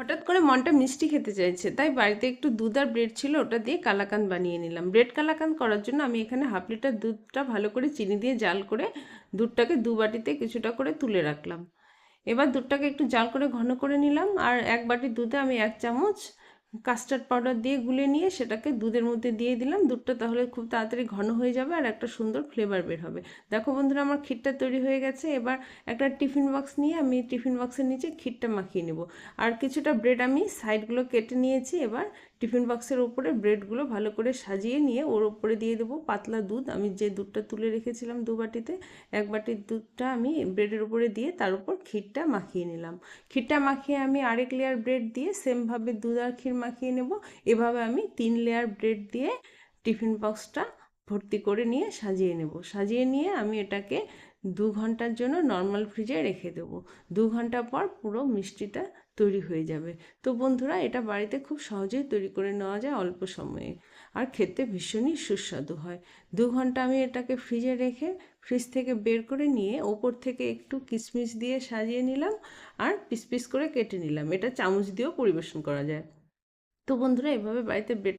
হঠাৎ করে মনটা মিষ্টি খেতে চাইছে, তাই বাড়িতে একটু দুধ আর ব্রেড ছিল, ওটা দিয়ে কালাকান বানিয়ে নিলাম। ব্রেড কালাকান করার জন্য আমি এখানে হাফ লিটার দুধটা ভালো করে চিনি দিয়ে জাল করে দুধটাকে দু বাটিতে কিছুটা করে তুলে রাখলাম। এবার দুধটাকে একটু জাল করে ঘন করে নিলাম, আর এক বাটি দুধে আমি এক চামচ কাস্টার্ড পাউডার দিয়ে গুলে নিয়ে সেটাকে দুধের মধ্যে দিয়ে দিলাম। দুধটা তাহলে খুব তাড়াতাড়ি ঘন হয়ে যাবে আর একটা সুন্দর ফ্লেভার বের হবে। দেখো বন্ধুরা, আমার ক্ষীরটা তৈরি হয়ে গেছে। এবার একটা টিফিন বক্স নিয়ে আমি টিফিন বক্সের নিচে ক্ষীরটা মাখিয়ে নেব। আর কিছুটা ব্রেড আমি সাইডগুলো কেটে নিয়েছি। এবার টিফিন বক্সের উপরে ব্রেডগুলো ভালো করে সাজিয়ে নিয়ে ওর ওপরে দিয়ে দেবো পাতলা দুধ। আমি যে দুধটা তুলে রেখেছিলাম দু বাটিতে, এক বাটির দুধটা আমি ব্রেডের উপরে দিয়ে তার উপর ক্ষীরটা মাখিয়ে নিলাম। ক্ষীরটা মাখিয়ে আমি আরেক লেয়ার ব্রেড দিয়ে সেমভাবে দুধ আর ক্ষীর মাখিয়ে নেব। এভাবে আমি তিন লেয়ার ব্রেড দিয়ে টিফিন বক্সটা ভর্তি করে নিয়ে সাজিয়ে নেব। সাজিয়ে নিয়ে আমি এটাকে দু ঘণ্টার জন্য নর্মাল ফ্রিজে রেখে দেবো। দু ঘণ্টা পর পুরো মিষ্টিটা তৈরি হয়ে যাবে। তো বন্ধুরা, এটা বাড়িতে খুব সহজেই তৈরি করে নেওয়া যায় অল্প সময়ে। আর খেতে ভীষণই সুস্বাদু হয়। দু ঘণ্টা আমি এটাকে ফ্রিজে রেখে ফ্রিজ থেকে বের করে নিয়ে ওপর থেকে একটু কিশমিশ দিয়ে সাজিয়ে নিলাম আর পিস পিস করে কেটে নিলাম। এটা চামচ দিয়েও পরিবেশন করা যায়। তো বন্ধুরা, এভাবে বাড়িতে